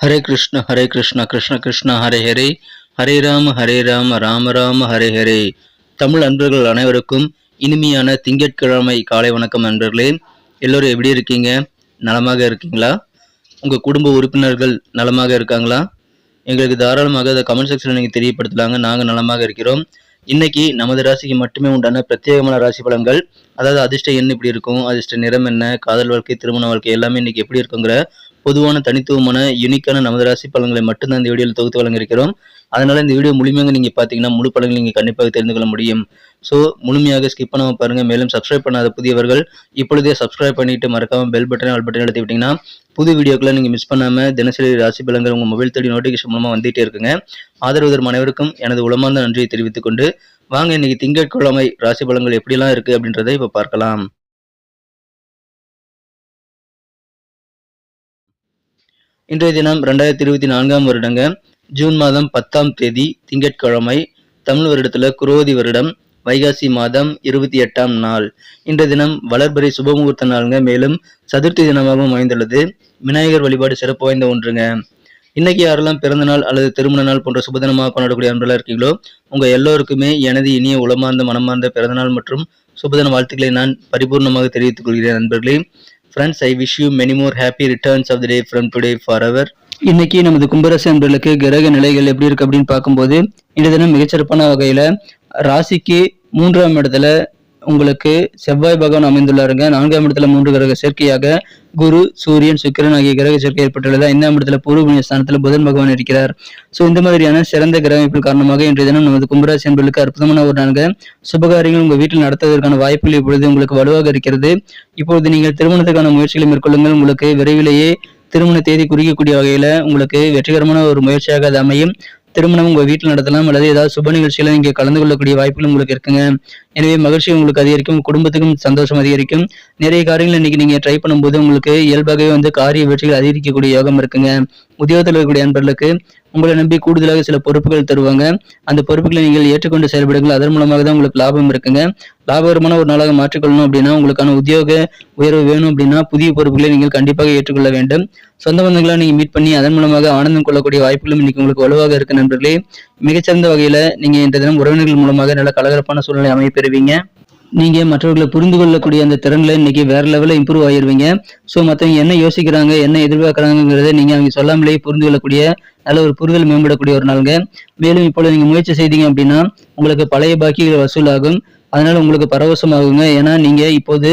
ஹரே கிருஷ்ண ஹரே கிருஷ்ண கிருஷ்ண கிருஷ்ண ஹரே ஹரே. ஹரே ராம ஹரே ராம ராம ராம ஹரே ஹரே. தமிழ் அன்பர்கள் அனைவருக்கும் இனிமையான திங்கட்கிழமை காலை வணக்கம் நண்பர்களே. எல்லோரும் எப்படி இருக்கீங்க? நலமாக இருக்கீங்களா? உங்கள் குடும்ப உறுப்பினர்கள் நலமாக இருக்காங்களா? எங்களுக்கு தாராளமாக அதை கமெண்ட் செக்ஷனில் நீங்கள் தெரியப்படுத்தலாங்க. நாங்கள் நலமாக இருக்கிறோம். இன்னைக்கு நமது ராசிக்கு மட்டுமே உண்டான பிரத்யேகமான ராசி பலன்கள் அதாவது அதிர்ஷ்ட எண் இப்படி இருக்கும் அதிர்ஷ்ட நிறம் என்ன காதல் வாழ்க்கை திருமண வாழ்க்கை எல்லாமே இன்னைக்கு எப்படி இருக்குங்கிற பொதுவான தனித்துவமான யூனிக்கான நமது ராசி பலன்களை மட்டும்தான் இந்த வீடியோவில் தொகுத்து வழங்கியிருக்கிறோம். அதனால இந்த வீடியோ முழுமையாக நீங்க பார்த்தீங்கன்னா முழு பலன்களை நீங்க கண்டிப்பாக தெரிந்து கொள்ள முடியும். ஸோ முழுமையாக ஸ்கிப் பண்ணாமல் பாருங்க. மேலும் சப்ஸ்கிரைப் பண்ணாத புதியவர்கள் இப்பொழுதே சப்ஸ்கிரைப் பண்ணிட்டு மறக்காம பெல் பட்டனை ஆல் பட்டன் அழுத்தி புது வீடியோக்களை நீங்க மிஸ் பண்ணாம தினசரி ராசி பலன்கள் உங்க மொபைல் தேடி நோட்டிஃபிகேஷன் மூலமா வந்துட்டே இருக்குங்க. ஆதரவு தரும் அனைவருக்கும் எனது உளமார்ந்த நன்றியை தெரிவித்துக் கொண்டு வாங்க இன்னைக்கு திங்கட்கிழமை ராசி பலன்கள் எப்படிலாம் இருக்கு அப்படின்றத இப்ப பார்க்கலாம். இன்றைய தினம் ரெண்டாயிரத்தி இருபத்தி நான்காம் வருடங்க ஜூன் மாதம் பத்தாம் தேதி திங்கட்கிழமை தமிழ் வருடத்துல குரோதி வருடம் வைகாசி மாதம் இருபத்தி எட்டாம் நாள். இன்றைய தினம் வளர்பறை சுபமுகூர்த்த நாளுங்க மேலும் சதுர்த்தி தினமாகவும் அமைந்துள்ளது. விநாயகர் வழிபாடு சிறப்பு வாய்ந்த ஒன்றுங்க. இன்னைக்கு யாரெல்லாம் பிறந்த நாள் அல்லது திருமண நாள் போன்ற சுபதினமாக கொண்டாடக்கூடிய அன்பெல்லாம் இருக்கீங்களோ உங்க எல்லோருக்குமே எனது இனிய உளமார்ந்த மனமார்ந்த பிறந்தநாள் மற்றும் சுபதின வாழ்த்துக்களை நான் பரிபூர்ணமாக தெரிவித்துக் கொள்கிறேன் நண்பர்களே friends I wish you many more happy returns of the day from today for our இன்னைக்கு நமது கும்பராசி அன்பர்களுக்கு கிரக நிலைகள் எப்படி இருக்கு அப்படின்னு பார்க்கும்போது இந்த தினம் மிகச்சிறப்பான வகையில ராசிக்கு மூன்றாம் இடத்துல உங்களுக்கு செவ்வாய் பகவான் அமைந்துள்ளாருங்க. நான்காம் இடத்துல மூன்று கிரக சேர்க்கையாக குரு சூரியன் சுக்கிரன் ஆகிய கிரக சேர்க்கை ஏற்பட்டுள்ளது. ஐந்தாம் இடத்துல பூர்வ புண்ணிய புதன் பகவான் இருக்கிறார். ஸோ இந்த மாதிரியான சிறந்த கிரக காரணமாக இன்றைய தினம் நமது கும்பராசி என்பதற்கு அற்புதமான ஒரு நான்கு சுபகாரியங்கள் உங்கள் வீட்டில் நடத்துவதற்கான வாய்ப்புகள் இப்பொழுது உங்களுக்கு வலுவாக இருக்கிறது. இப்பொழுது நீங்கள் திருமணத்துக்கான முயற்சிகளை மேற்கொள்ளுங்கள். உங்களுக்கு விரைவிலேயே திருமண தேதி குறிக்கக்கூடிய வகையில உங்களுக்கு வெற்றிகரமான ஒரு முயற்சியாக அது அமையும். திருமணம் உங்க வீட்டில் நடத்தலாம் அல்லது ஏதாவது சுப நிகழ்ச்சியில நீங்க கலந்து கொள்ளக்கூடிய வாய்ப்புகள் உங்களுக்கு இருக்குங்க. எனவே மகிழ்ச்சி உங்களுக்கு அதிகரிக்கும் குடும்பத்துக்கும் சந்தோஷம் அதிகரிக்கும். நிறைய காரியங்கள் இன்னைக்கு நீங்க ட்ரை பண்ணும்போது உங்களுக்கு இயல்பாகவே வந்து காரிய வெற்றிகள் அதிகரிக்கக்கூடிய யோகம் இருக்குங்க. உத்தியோகத்தில் இருக்கக்கூடிய அன்பர்களுக்கு உங்களை நம்பி கூடுதலாக சில பொறுப்புகள் தருவாங்க. அந்த பொறுப்புகளை நீங்கள் ஏற்றுக்கொண்டு செயல்படுங்கள். அதன் மூலமாக தான் உங்களுக்கு லாபம் இருக்குங்க. லாபகரமான ஒரு நாளாக மாற்றிக்கொள்ளணும் அப்படின்னா உங்களுக்கான உத்தியோக உயர்வு வேணும் அப்படின்னா புதிய பொறுப்புகளை நீங்கள் கண்டிப்பாக ஏற்றுக்கொள்ள வேண்டும். சொந்த பந்தங்களை நீங்கள் மீட் பண்ணி அதன் மூலமாக ஆனந்தம் கொள்ளக்கூடிய வாய்ப்புகளும் இன்னைக்கு உங்களுக்கு வலுவாக இருக்கு நண்பர்களே. மிகச்சிறந்த வகையில் நீங்கள் இன்றைய தினம் உறவினர்கள் மூலமாக நல்ல கலகரப்பான சூழ்நிலை அமைப்பெறுவீங்க நீங்க மற்றவர்களை புரிந்து கொள்ளக்கூடிய அந்த திறன்ல இன்னைக்கு வேற லெவலில் இம்ப்ரூவ் ஆயிருவீங்க. ஸோ மற்றவங்க என்ன யோசிக்கிறாங்க என்ன எதிர்பார்க்கறாங்கிறத நீங்க அவங்க சொல்லாமலேயே புரிந்து கொள்ளக்கூடிய நல்ல ஒரு புரிதல் மேம்படக்கூடிய ஒரு நாளுங்க. மேலும் இப்பொழுது நீங்க முயற்சி செய்தீங்க அப்படின்னா உங்களுக்கு பழைய பாக்கிகள் வசூலாகும். அதனால உங்களுக்கு பரவசமாகுங்க. ஏன்னா நீங்க இப்போது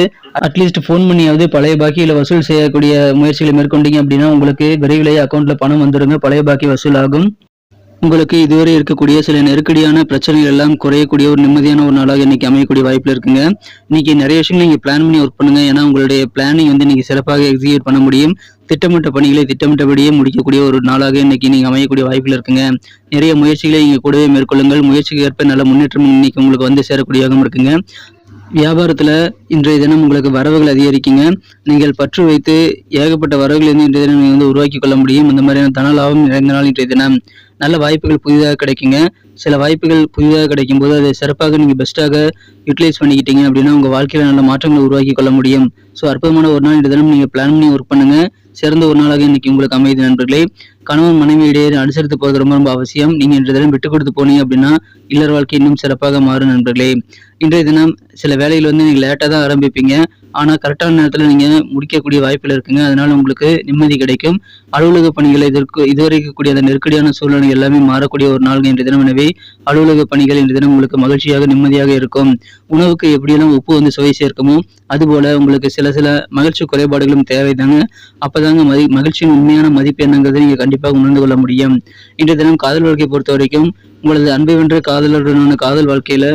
அட்லீஸ்ட் ஃபோன் பண்ணியாவது பழைய பாக்கியில வசூல் செய்யக்கூடிய முயற்சிகளை மேற்கொண்டீங்க அப்படின்னா உங்களுக்கு விரைவிலேயே அக்கௌண்ட்ல பணம் வந்துருங்க. பழைய பாக்கி வசூலாகும். உங்களுக்கு இதுவரை இருக்கக்கூடிய சில நெருக்கடியான பிரச்சனைகள் எல்லாம் குறையக்கூடிய ஒரு நிம்மதியான ஒரு நாளாக இன்னைக்கு அமையக்கூடிய வாய்ப்பில் இருக்குங்க. இன்னைக்கு நிறைய விஷயங்கள் நீங்கள் பிளான் பண்ணி ஒர்க் பண்ணுங்க. ஏன்னா உங்களுடைய பிளானிங் வந்து இன்னைக்கு சிறப்பாக எக்ஸிக்யூட் பண்ண முடியும். திட்டமிட்ட பணிகளை திட்டமிட்டபடியே முடிக்கக்கூடிய ஒரு நாளாக இன்னைக்கு நீங்கள் அமையக்கூடிய வாய்ப்பில் இருக்குங்க. நிறைய முயற்சிகளை நீங்கள் கூடவே மேற்கொள்ளுங்கள். முயற்சிக்கு ஏற்ப நல்ல முன்னேற்றம் இன்னைக்கு உங்களுக்கு வந்து சேரக்கூடிய இருக்குங்க. வியாபாரத்தில் இன்றைய தினம் உங்களுக்கு வரவுகள் அதிகரிக்குங்க. நீங்கள் பற்று வைத்து ஏகப்பட்ட வரவுகள் இருந்து இன்றைய தினம் நீங்கள் வந்து உருவாக்கி கொள்ள முடியும். இந்த மாதிரியான தன லாபம் நிறைந்த நாள் இன்றைய தினம். நல்ல வாய்ப்புகள் புதிதாக கிடைக்குங்க. சில வாய்ப்புகள் புதிதாக கிடைக்கும் போது அதை சிறப்பாக நீங்கள் பெஸ்ட்டாக யூட்டிலைஸ் பண்ணிக்கிட்டீங்க அப்படின்னா உங்கள் வாழ்க்கையில் நல்ல மாற்றங்களை உருவாக்கி கொள்ள முடியும். ஸோ அற்புதமான ஒரு நாள் இன்றைய தினம் நீங்கள் பிளான் பண்ணி ஒர்க் பண்ணுங்க. சிறந்த ஒரு நாளாக இன்னைக்கு உங்களுக்கு அமையுது நண்பர்களே. கணவன் மனைவி இடையே அனுசரித்து போவது ரொம்ப ரொம்ப அவசியம். நீங்கள் இன்றைய தினம் விட்டு கொடுத்து போனீங்க அப்படின்னா இல்லற வாழ்க்கை இன்னும் சிறப்பாக மாறும் நண்பர்களே. இன்றைய தினம் சில வேலைகள் வந்து நீங்கள் லேட்டாக தான் ஆரம்பிப்பீங்க. ஆனால் கரெக்டான நேரத்தில் நீங்கள் முடிக்கக்கூடிய வாய்ப்பில் இருக்குங்க. அதனால உங்களுக்கு நிம்மதி கிடைக்கும். அலுவலக பணிகள் இதற்கு இதுவரைக்கக்கூடிய அந்த நெருக்கடியான சூழ்நிலை எல்லாமே மாறக்கூடிய ஒரு நாள் இன்றைய தினம். எனவே அலுவலக பணிகள் இன்றைய தினம் உங்களுக்கு மகிழ்ச்சியாக நிம்மதியாக இருக்கும். உணவுக்கு எப்படியெல்லாம் உப்பு வந்து சுவை சேர்க்குமோ அதுபோல உங்களுக்கு சில சில மகிழ்ச்சி குறைபாடுகளும் தேவைதாங்க. அப்போதாங்க மதி மகிழ்ச்சியின் உண்மையான மதிப்பு என்னங்கிறது நீங்கள் கண்டிப்பாக உணர்ந்து கொள்ள முடியும். இன்றைய தினம் காதல் வாழ்க்கையை பொறுத்த வரைக்கும் உங்களது அன்பை வென்ற காதலருடனான காதல் வாழ்க்கையில்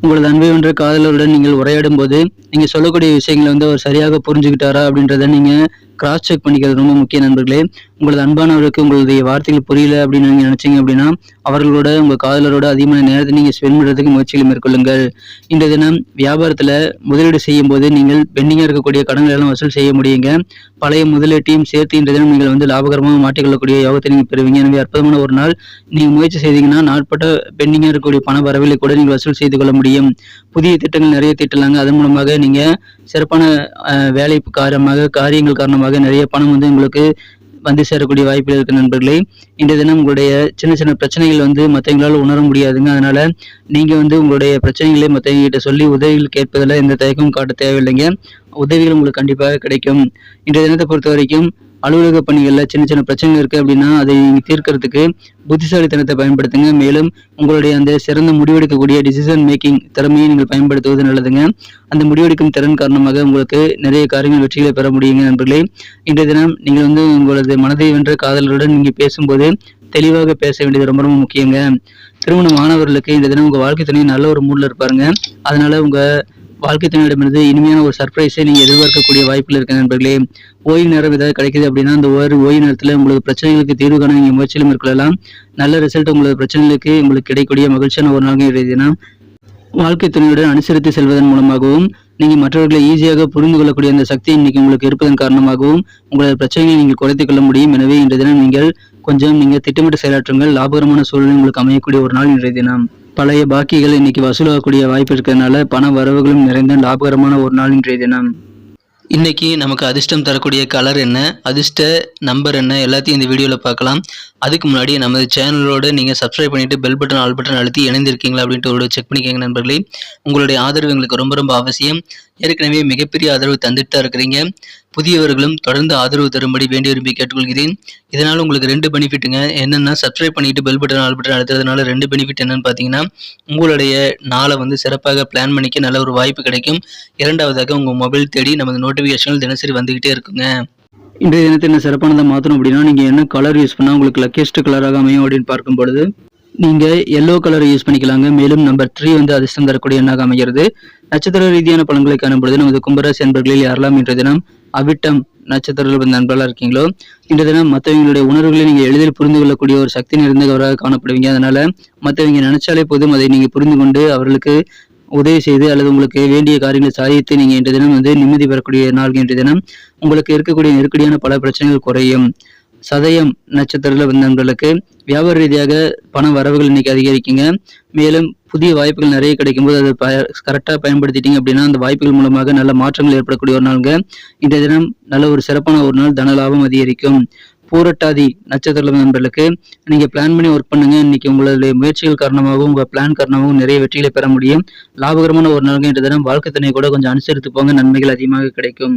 உங்களது அன்பை ஒன்ற காதலருடன் நீங்கள் உரையாடும் போது நீங்க சொல்லக்கூடிய விஷயங்களை வந்து அவர் சரியாக புரிஞ்சுக்கிட்டாரா அப்படின்றத நீங்க கிராஸ் செக் பண்ணிக்கிறது ரொம்ப முக்கிய நண்பர்களே. உங்களது அன்பானவருக்கு உங்களுடைய வார்த்தைகள் புரியல அப்படின்னு நீங்க நினைச்சீங்க அப்படின்னா அவர்களோட உங்கள் காதலரோட அதிகமான நேரத்தை நீங்கள் ஸ்பெண்ட் பண்ணுறதுக்கு முயற்சிகளை மேற்கொள்ளுங்கள். இந்த தினம் வியாபாரத்தில் முதலீடு செய்யும் போது நீங்கள் பெண்டிங்காக இருக்கக்கூடிய கடன்கள் எல்லாம் வசூல் செய்ய முடியுங்க. பழைய முதலீட்டையும் சேர்த்து இந்த தினம் நீங்கள் வந்து லாபகரமாக மாற்றிக்கொள்ளக்கூடிய யோகத்தை நீங்கள் பெறுவீங்க. எனவே அற்புதமான ஒரு நாள். நீங்கள் முயற்சி செய்தீங்கன்னா நாட்பட்ட பெண்டிங்காக இருக்கக்கூடிய பண வரவில்லை கூட நீங்கள் வசூல் செய்து கொள்ள முடியும். புதிய திட்டங்கள் நிறைய திட்டலாங்க. அதன் மூலமாக நீங்கள் சிறப்பான வேலை காரணமாக காரியங்கள் காரணமாக நிறைய பணம் வந்து உங்களுக்கு வந்து சேரக்கூடிய வாய்ப்பு இருக்கு நண்பர்களே. இன்றைய தினம் உங்களுடைய சின்ன சின்ன பிரச்சனைகள் வந்து மற்றவங்களால உணர முடியாதுங்க. அதனால நீங்க வந்து உங்களுடைய பிரச்சனைகளை மற்றவங்ககிட்ட சொல்லி உதவிகள் கேட்பதில் எந்த தயக்கமும் காட்ட தேவையில்லைங்க. உதவிகள் உங்களுக்கு கண்டிப்பாக கிடைக்கும். இன்றைய தினத்தை பொறுத்த வரைக்கும் அலுவலக பணிகளில் சின்ன சின்ன பிரச்சனைகள் இருக்குது அப்படின்னா அதை நீங்கள் தீர்க்கறதுக்கு புத்திசாலித்தனத்தை பயன்படுத்துங்க. மேலும் உங்களுடைய அந்த சிறந்த முடிவெடுக்கக்கூடிய டிசிஷன் மேக்கிங் திறமையை நீங்கள் பயன்படுத்துவது நல்லதுங்க. அந்த முடிவெடுக்கும் திறன் காரணமாக உங்களுக்கு நிறைய காரியங்கள் வெற்றிகளை பெற முடியுங்க நண்பர்களே. இன்றைய தினம் நீங்கள் வந்து உங்களது மனதை வென்ற காதலருடன் நீங்கள் பேசும்போது தெளிவாக பேச வேண்டியது ரொம்ப ரொம்ப முக்கியங்க. திருமண மாணவர்களுக்கு இந்த தினம் உங்கள் வாழ்க்கை துணை நல்ல ஒரு மூடில் இருப்பாருங்க. அதனால உங்கள் வாழ்க்கை துணையிடமிருந்து இனிமையான ஒரு சர்ப்ரைஸை நீங்கள் எதிர்பார்க்கக்கூடிய வாய்ப்பில் இருக்க நண்பர்களே. ஓய்வு நேரம் ஏதாவது கிடைக்குது அப்படின்னா அந்த ஒரு ஓய்வு நேரத்தில் உங்களுக்கு பிரச்சனைகளுக்கு தீர்வு காண நீங்கள் முயற்சியிலும் மேற்கொள்ளலாம். நல்ல ரிசல்ட் உங்களது பிரச்சனைகளுக்கு உங்களுக்கு கிடைக்கக்கூடிய மகிழ்ச்சியான ஒரு நாள் இருந்ததுன்னா வாழ்க்கை துணையுடன் அனுசரித்து செல்வதன் மூலமாகவும் நீங்க மற்றவர்களை ஈஸியாக புரிந்து கொள்ளக்கூடிய அந்த சக்தி இன்னைக்கு உங்களுக்கு இருப்பதன் காரணமாகவும் உங்களது பிரச்சனைகளை நீங்கள் குறைத்துக் கொள்ள முடியும். எனவே இன்றைய தினம் நீங்கள் கொஞ்சம் நீங்க திட்டமிட்டு செயலாற்றுங்கள். லாபகரமான சூழ்நிலை உங்களுக்கு அமையக்கூடிய ஒரு நாள் இன்றைய தினம் பழைய பாக்கிகள் இன்னைக்கு வசூலாகக்கூடிய வாய்ப்பு இருக்கிறதுனால பண வரவுகளும் நிறைந்த லாபகரமான ஒரு நாள் இன்றைய தினம். இன்னைக்கு நமக்கு அதிர்ஷ்டம் தரக்கூடிய கலர் என்ன? அதிர்ஷ்ட நம்பர் என்ன? எல்லாத்தையும் இந்த வீடியோவில் பார்க்கலாம். அதுக்கு முன்னாடி நமது சேனலோடு நீங்கள் சப்ஸ்கிரைப் பண்ணிவிட்டு பெல் பட்டன் ஆல் பட்டன் அழுத்தி இணைந்திருக்கீங்களா அப்படின்ட்டு ஒரு செக் பண்ணிக்கோங்க நண்பர்களே. உங்களுடைய ஆதரவு எங்களுக்கு ரொம்ப ரொம்ப அவசியம். ஏற்கனவே மிகப்பெரிய ஆதரவு தந்துட்டு தான் இருக்கிறீங்க. புதியவர்களும் தொடர்ந்து ஆதரவு தரும்படி வேண்டி விரும்பி கேட்டுக்கொள்கிறேன். இதனால் உங்களுக்கு ரெண்டு பெனிஃபிட்டுங்க என்னென்னா சப்ஸ்கிரைப் பண்ணிட்டு பெல் பட்டன் ஆல் பட்டன் அழுத்துறதுனால ரெண்டு பெனிஃபிட் என்னன்னு பார்த்தீங்கன்னா உங்களுடைய நாளை வந்து சிறப்பாக பிளான் பண்ணிக்க நல்ல ஒரு வாய்ப்பு கிடைக்கும். இரண்டாவதாக உங்கள் மொபைல் தேடி நமது நோட்டிஃபிகேஷன்கள் தினசரி வந்துகிட்டே இருக்குங்க. இன்றைய தினத்தை என்ன சிறப்பானதை மாற்றணும் அப்படின்னா நீங்கள் என்ன கலர் யூஸ் பண்ணால் உங்களுக்கு லக்கியஸ்ட் கலராக அமையும் அப்படின்னு பார்க்கும் பொழுது நீங்கள் எல்லோ கலர் யூஸ் பண்ணிக்கலாங்க. மேலும் நம்பர் த்ரீ வந்து அதிர்ஷ்டம் தரக்கூடிய எண்ணாக அமைகிறது. நட்சத்திர ரீதியான பலன்களை காணும் பொழுது நமது கும்பராசி அன்பர்களில் யாரெல்லாம் இன்றைய தினம் அவிட்டம் நட்சத்திரங்கள் வந்து நண்பர்களாக இருக்கீங்களோ? இன்றைய தினம் மற்றவங்களுடைய உணர்வுகளை நீங்கள் எளிதில் புரிந்து கொள்ளக்கூடிய ஒரு சக்தி நிறைந்தவராக காணப்படுவீங்க. அதனால மற்றவங்க நினைச்சாலே போதும் அதை நீங்கள் புரிந்து கொண்டு அவர்களுக்கு உதவி செய்து அல்லது உங்களுக்கு வேண்டிய காரியங்களை சாதித்து நீங்கள் இன்றைய தினம் வந்து நிம்மதி பெறக்கூடிய நாள் இன்றைய தினம். உங்களுக்கு இருக்கக்கூடிய நெருக்கடியான பல பிரச்சனைகள் குறையும். சதயம் நட்சத்திரத்தில் வந்த வியாபார ரீதியாக பண வரவுகள் இன்னைக்கு அதிகரிக்குங்க. மேலும் புதிய வாய்ப்புகள் நிறைய கிடைக்கும்போது அதை ப கரெக்டாக பயன்படுத்திட்டீங்க அப்படின்னா அந்த வாய்ப்புகள் மூலமாக நல்ல மாற்றங்கள் ஏற்படக்கூடிய ஒரு நாளுங்க. இந்த தினம் நல்ல ஒரு சிறப்பான ஒரு நாள் தன லாபம் அதிகரிக்கும். பூரட்டாதி நட்சத்திர நண்பர்களுக்கு நீங்கள் பிளான் பண்ணி ஒர்க் பண்ணுங்க. இன்னைக்கு உங்களுடைய முயற்சிகள் காரணமாகவும் உங்கள் பிளான் காரணமாகவும் நிறைய வெற்றிகளை பெற முடியும். லாபகரமான ஒரு நாளுங்க இந்த தினம். வாழ்க்கை துணை கூட கொஞ்சம் அனுசரித்து போங்க. நன்மைகள் அதிகமாக கிடைக்கும்.